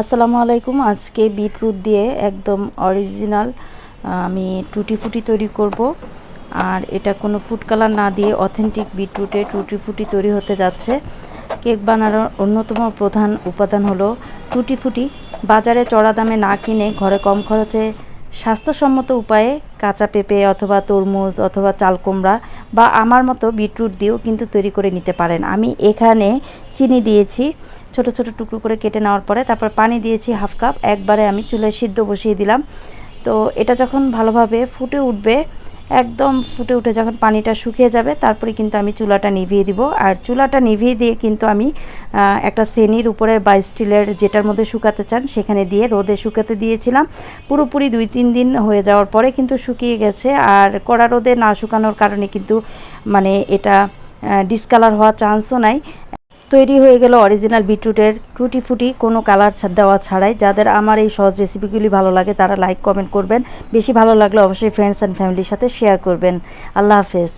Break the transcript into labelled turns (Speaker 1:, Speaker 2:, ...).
Speaker 1: আসসালামু আলাইকুম। আজকে বিটরুট দিয়ে একদম অরিজিনাল আমি টুটি ফুটি তৈরি করব। আর এটা কোনো ফুড কালার না দিয়ে অথেন্টিক বিটরুটে টুটি ফুটি তৈরি হতে যাচ্ছে। কেক বানানোর অন্যতম প্রধান উপাদান হলো টুটি ফুটি বাজারে চড়া দামে না কিনে ঘরে কম খরচে স্বাস্থ্যসম্মত উপায়ে কাঁচা পেঁপে অথবা তরমুজ অথবা চালকুমড়া বা আমার মতো বিটরুট দিয়েও কিন্তু তৈরি করে নিতে পারেন। আমি এখানে চিনি দিয়েছি। ছোট ছোট টুকরো করে কেটে নেওয়ার পরে তারপর পানি দিয়েছি হাফ কাপ। একবারে আমি চুলায় সিদ্ধ বসিয়ে দিলাম। তো এটা যখন ভালোভাবে ফুটে উঠবে, একদম ফুটে উঠে যখন পানিটা শুকিয়ে যাবে, তারপরে কিন্তু আমি চুলাটা নিভিয়ে দিব। আর চুলাটা নিভিয়ে দিয়ে কিন্তু আমি একটা সেনির উপরে বা স্টিলের যেটার মধ্যে শুকাতে চান, সেখানে দিয়ে রোদে শুকাতে দিয়েছিলাম। পুরোপুরি দুই তিন দিন হয়ে যাওয়ার পরে কিন্তু শুকিয়ে গেছে। আর কড়া রোদে না শুকানোর কারণে কিন্তু মানে এটা ডিসকালার হওয়ার চান্সও নাই। তৈরি হয়ে গেল অরিজিনাল বিটরুটের টুটি ফুটি কোনো কালার দেওয়া ছাড়াই। যাদের আমার এই সহজ রেসিপিগুলি ভালো লাগে তারা লাইক, কমেন্ট করবেন। বেশি ভালো লাগলে অবশ্যই ফ্রেন্ডস অ্যান্ড ফ্যামিলির সাথে শেয়ার করবেন। আল্লাহ হাফেজ।